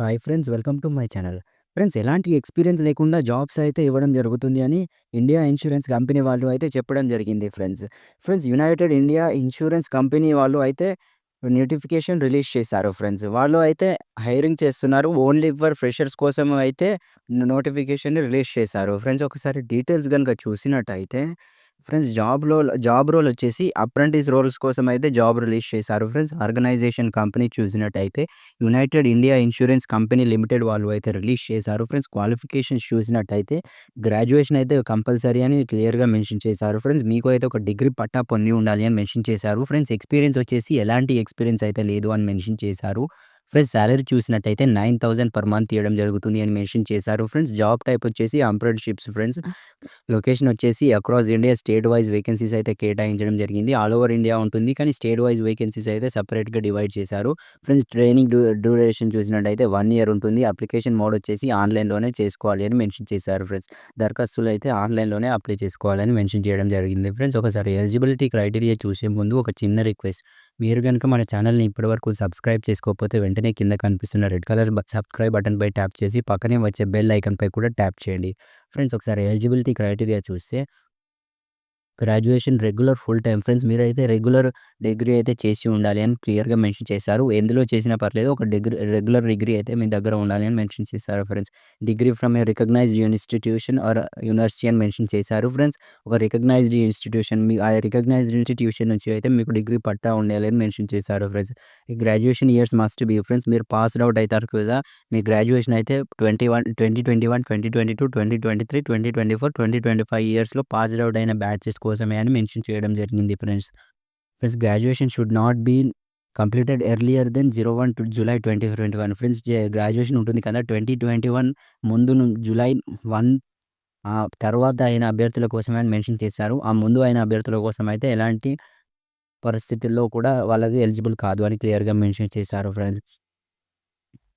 Hi friends welcome to my channel. Friends ఎలాంటి experience లేకుండా jobs అయితే ఇవ్వడం జరుగుతుంది అని ఇండియా ఇన్సూరెన్స్ కంపెనీ వాళ్ళు అయితే చెప్పడం జరిగింది friends. Friends united India insurance company వాళ్ళు అయితే నోటిఫికేషన్ రిలీజ్ చేశారు ఫ్రెండ్స్. వాళ్ళు అయితే హైరింగ్ చేస్తున్నారు. ఓన్లీ ఫర్ ఫ్రెషర్స్ కోసం అయితే నోటిఫికేషన్‌ని రిలీజ్ చేశారు. ఫ్రెండ్స్ ఒకసారి డీటెయిల్స్ గనుక చూసినట్టయితే ఫ్రెండ్స్ జాబ్‌లో జాబ్ రోల్ వచ్చేసి అప్రెంటిస్ రోల్స్ కోసం అయితే జాబ్ రిలీజ్ చేశారు ఫ్రెండ్స్. ఆర్గనైజేషన్ కంపెనీ చూసినట్టయితే united India insurance company limited వాళ్ళు అయితే రిలీజ్ చేశారు ఫ్రెండ్స్. క్వాలిఫికేషన్స్ చూసినట్టయితే గ్రాడ్యుయేషన్ అయితే కంపల్సరీ అని క్లియర్‌గా మెన్షన్ చేశారు ఫ్రెండ్స్. మీకు అయితే ఒక డిగ్రీ పట్టా పొంది ఉండాలి అని మెన్షన్ చేశారు. ఫ్రెండ్స్ ఎక్స్‌పీరియన్స్ వచ్చేసి ఎలాంటి ఎక్స్‌పీరియన్స్ అయితే లేదు అని మెన్షన్ చేశారు. ఫ్రెండ్స్ సాలరీ చూసినట్టయితే 9000 పర్ మంత్ ఇవ్వడం జరుగుతుంది అని మెన్షన్ చేశారు ఫ్రెండ్స్. జాబ్ టైప్ వచ్చేసి అప్రెంటిస్‌షిప్స్ ఫ్రెండ్స్. లొకేషన్ వచ్చేసి across India state wise vacancies అయితే కేటాయించడం జరిగింది. ఆల్ ఓవర్ ఇండియా ఉంటుంది. కానీ స్టేట్ వైస్ వేకెన్సీస్ అయితే సెపరేట్‌గా డివైడ్ చేశారు. ఫ్రెండ్స్ ట్రైనింగ్ డ్యూ డ్యూరేషన్ చూసినట్టయితే 1 ఇయర్ ఉంటుంది. అప్లికేషన్ మోడ్ వచ్చేసి ఆన్‌లైన్‌లోనే చేసుకోవాలి అని మెన్షన్ చేశారు ఫ్రెండ్స్. దరఖాస్తులు అయితే ఆన్‌లైన్‌లోనే అప్లై చేసుకోవాలని మెన్షన్ చేయడం జరిగింది ఫ్రెండ్స్. ఒకసారి ఎలిజిబిలిటీ క్రైటీరియా చూసే ముందు ఒక చిన్న రిక్వెస్ట్. మీరు కనుక మన ఛానల్‌ని ఇప్పటివరకు సబ్స్క్రైబ్ చేసుకోకపోతే వెంటనే కింద కనిపిస్తున్న రెడ్ కలర్ సబ్స్క్రైబ్ బటన్‌పై ట్యాప్ చేసి పక్కనే వచ్చే బెల్ ఐకన్పై కూడా ట్యాప్ చేయండి. ఫ్రెండ్స్ ఒకసారి ఎలిజిబిలిటీ క్రైటీరియా చూస్తే graduation regular full time friends మీరైతే రెగ్యులర్ డిగ్రీ అయితే చేసి ఉండాలి అని క్లియర్‌గా మెన్షన్ చేశారు. ఎందులో చేసినా పర్లేదు ఒక డిగ్రీ రెగ్యులర్ డిగ్రీ అయితే మీ దగ్గర ఉండాలి అని మెన్షన్ చేశారు friends. Degree from a recognised institution or university అని మెన్షన్ చేశారు ఫ్రెండ్స్. ఒక రికగ్నైజ్డ్ ఇన్‌స్టిట్యూషన్ మీ ఆ రికగ్నైజ్డ్ ఇన్‌స్టిట్యూషన్ నుంచి అయితే మీకు డిగ్రీ పట్టా ఉండాలి అని మెన్షన్ చేశారు ఫ్రెండ్స్. ఈ graduation years must be friends మీరు పాస్డ్ అవుట్ అవుతారు కదా! మీ గ్రాడ్యుయేషన్ అయితే twenty one twenty twenty one twenty twenty twenty twenty three twenty twenty four twenty twenty five ఇయర్స్‌లో పాస్డ్ అవుట్ అయిన బ్యాచెస్ కోసమే అని మెన్షన్ చేయడం జరిగింది friends. Friends graduation should not be completed earlier than 01 to July 2021 friends graduation ఉంటుంది కదా! Twenty twenty one ముందు July one తర్వాత అయిన అభ్యర్థుల కోసమే అని మెన్షన్ చేశారు. ఆ ముందు అయిన అభ్యర్థుల కోసం అయితే ఎలాంటి పరిస్థితుల్లో కూడా వాళ్ళకి ఎలిజిబుల్ కాదు అని క్లియర్‌గా మెన్షన్ చేశారు friends.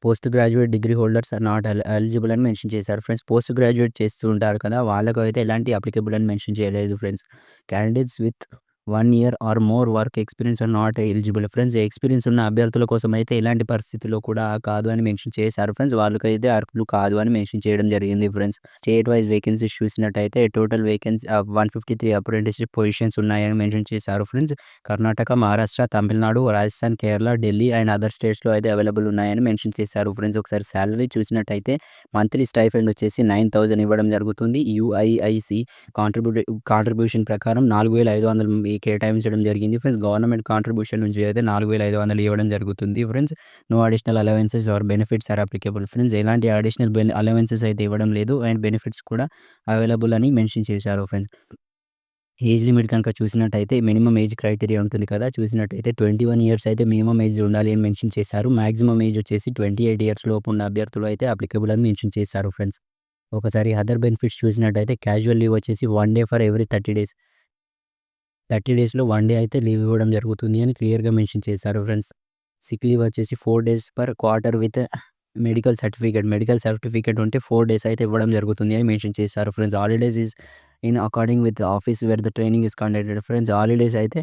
Post graduate degree holders are not eligible అని మెన్షన్ చేశారు ఫ్రెండ్స్. పోస్ట్ గ్రాడ్యుయేట్ చేస్తూ ఉంటారు కదా! వాళ్ళకు అయితే ఎలాంటి అప్లికేబుల్ అని మెన్షన్ చేయలేదు friends. Candidates with one year or more work experience or not eligible friends. Experience ఉన్న అభ్యర్థుల కోసం అయితే ఇలాంటి పరిస్థితుల్లో కూడా కాదు అని మెన్షన్ చేశారు ఫ్రెండ్స్. వాళ్ళకైతే అర్హులు కాదు అని మెన్షన్ చేయడం జరిగింది ఫ్రెండ్స్. స్టేట్ వైస్ వేకెన్సీస్ చూసినట్టయితే total vacancy one fifty three apprenticeship positions ఉన్నాయని మెన్షన్ చేశారు friends. Karnataka, Maharashtra, Tamil Nadu, Rajasthan, Kerala, Delhi and other స్టేట్స్‌లో అయితే అవైలబుల్ ఉన్నాయని మెన్షన్ చేశారు ఫ్రెండ్స్. ఒకసారి శాలరీ చూసినట్టయితే మంత్లీ స్టైఫండ్ వచ్చేసి 9000 ఇవ్వడం జరుగుతుంది. యూఐఐసి కాంట్రిబ్యూట్ కాంట్రిబ్యూషన్ ప్రకారం నాలుగు వేల ఐదు వందల కేటాయించడం జరిగింది ఫ్రెండ్స్. గవర్నమెంట్ కాంట్రిబ్యూషన్ నుంచి అయితే 4500 ఇవ్వడం జరుగుతుంది friends. No additional allowances or benefits are applicable friends. ఎలాంటి అడిషనల్ బెన్ అలవెన్సెస్ అయితే ఇవ్వడం లేదు. అండ్ బెనిఫిట్స్ కూడా అవైలబుల్ అని మెన్షన్ చేశారు ఫ్రెండ్స్. ఏజ్ లిమిట్ కనుక చూసినట్టయితే మినిమం ఏజ్ క్రైటీరియా ఉంటుంది కదా! చూసినట్టయితే 21 ఇయర్స్ అయితే మినిమం ఏజ్ ఉండాలి అని మెన్షన్ చేశారు. మాక్సిమం ఏజ్ వచ్చేసి 28 ఇయర్స్ లోపు ఉన్న అభ్యర్థులు అయితే అప్లికేబుల్ అని మెన్షన్ చేశారు ఫ్రెండ్స్. ఒకసారి అదర్ బెనిఫిట్స్ చూసినట్టయితే క్యాజువల్ లీవ్ వచ్చేసి one day for every 30 days. 30 డేస్‌లో వన్ డే అయితే లీవ్ ఇవ్వడం జరుగుతుంది అని క్లియర్‌గా మెన్షన్ చేశారు ఫ్రెండ్స్. సిక్ లీవ్ వచ్చేసి four days per quarter with medical certificate. Medical certificate ఉంటే ఫోర్ డేస్ అయితే ఇవ్వడం జరుగుతుంది అని మెన్షన్ చేశారు friends. Holidays is in according with office where the training is conducted friends. Holidays అయితే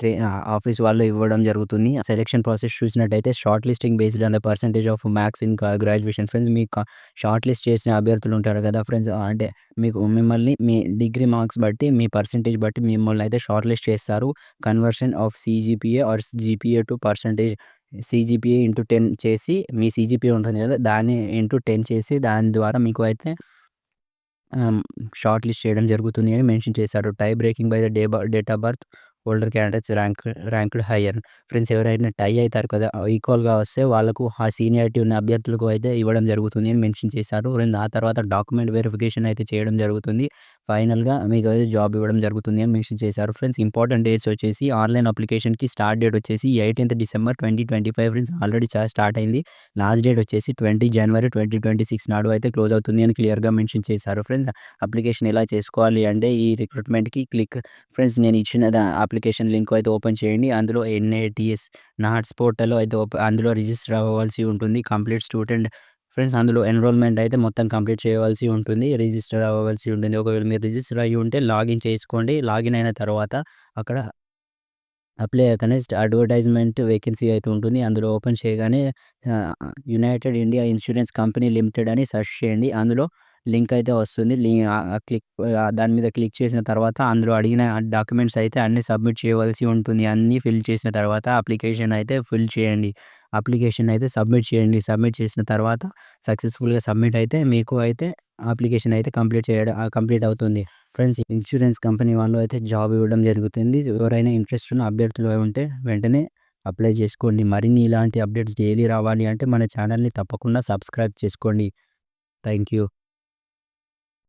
ట్రే ఆఫీస్ వాళ్ళు ఇవ్వడం జరుగుతుంది. సెలక్షన్ ప్రాసెస్ చూసినట్టయితే shortlisting based on the percentage of marks in graduation friends. మీకు షార్ట్ లిస్ట్ చేసిన అభ్యర్థులు ఉంటారు కదా ఫ్రెండ్స్. అంటే మీకు మిమ్మల్ని మీ డిగ్రీ మార్క్స్ బట్టి మీ పర్సెంటేజ్ బట్టి మిమ్మల్ని అయితే షార్ట్ లిస్ట్ చేస్తారు. Conversion of CGPA or GPA to percentage CGPA into 10 చేసి మీ సీజీపీఏ ఉంటుంది కదా! దాన్ని ఇంటూ 10 చేసి దాని ద్వారా మీకు అయితే షార్ట్ లిస్ట్ చేయడం జరుగుతుంది అని మెన్షన్ చేశారు. Tie breaking by the day date of birth older candidates rank ranked higher friends ఎవరైనా టై అవుతారు కదా! ఈక్వల్‌గా వస్తే వాళ్ళకు ఆ సీనియారిటీ ఉన్న అభ్యర్థులకు అయితే ఇవ్వడం జరుగుతుంది అని మెన్షన్ చేశారు. రెండు ఆ తర్వాత డాక్యుమెంట్ వెరిఫికేషన్ అయితే చేయడం జరుగుతుంది. ఫైనల్‌గా మీకు అయితే జాబ్ ఇవ్వడం జరుగుతుంది అని మెన్షన్ చేశారు ఫ్రెండ్స్. ఇంపార్టెంట్ డేట్స్ వచ్చేసి ఆన్‌లైన్ అప్లికేషన్‌కి స్టార్ట్ డేట్ వచ్చేసి 18థ్ డిసెంబర్ 2025 ఫ్రెండ్స్. ఆల్రెడీ స్టార్ట్ అయింది. లాస్ట్ డేట్ వచ్చేసి 20 జనవరి 2026 నాడు అయితే క్లోజ్ అవుతుంది అని క్లియర్‌గా మెన్షన్ చేశారు ఫ్రెండ్స్. అప్లికేషన్ ఎలా చేసుకోవాలి అంటే ఈ రిక్రూట్మెంట్‌కి క్లిక్ ఫ్రెండ్స్ నేను ఇచ్చిన అప్లికేషన్ అప్లికేషన్ లింక్ అయితే ఓపెన్ చేయండి. అందులో ఎన్ఏటిఎస్ నాట్స్ పోర్టల్ అయితే ఓపెన్ అందులో రిజిస్టర్ అవ్వవలసి ఉంటుంది. కంప్లీట్ స్టూడెంట్ ఫ్రెండ్స్ అందులో ఎన్రోల్మెంట్ అయితే మొత్తం కంప్లీట్ చేయవలసి ఉంటుంది. రిజిస్టర్ అవ్వవలసి ఉంటుంది. ఒకవేళ మీరు రిజిస్టర్ అయ్యి ఉంటే లాగిన్ చేసుకోండి. లాగిన్ అయిన తర్వాత అక్కడ అప్లై అయ్యాకనే అడ్వర్టైజ్మెంట్ వేకెన్సీ అయితే ఉంటుంది అందులో ఓపెన్ చేయగానే united India insurance company limited అని సెర్చ్ చేయండి అందులో లింక్ అయితే వస్తుంది. లింక్ క్లిక్ దాని మీద క్లిక్ చేసిన తర్వాత అందులో అడిగిన డాక్యుమెంట్స్ అయితే అన్నీ సబ్మిట్ చేయవలసి ఉంటుంది. అన్నీ ఫిల్ చేసిన తర్వాత అప్లికేషన్ అయితే ఫిల్ చేయండి. అప్లికేషన్ అయితే సబ్మిట్ చేయండి. సబ్మిట్ చేసిన తర్వాత సక్సెస్ఫుల్గా సబ్మిట్ అయితే మీకు అయితే అప్లికేషన్ అయితే కంప్లీట్ చేయడం కంప్లీట్ అవుతుంది. ఫ్రెండ్స్ ఇన్సూరెన్స్ కంపెనీ వాళ్ళు అయితే జాబ్ ఇవ్వడం జరుగుతుంది. ఎవరైనా ఇంట్రెస్ట్ ఉన్న అభ్యర్థులు ఉంటే వెంటనే అప్లై చేసుకోండి. మరిన్ని ఇలాంటి అప్డేట్స్ డైలీ రావాలి అంటే మన ఛానల్ని తప్పకుండా సబ్స్క్రైబ్ చేసుకోండి. Thank you.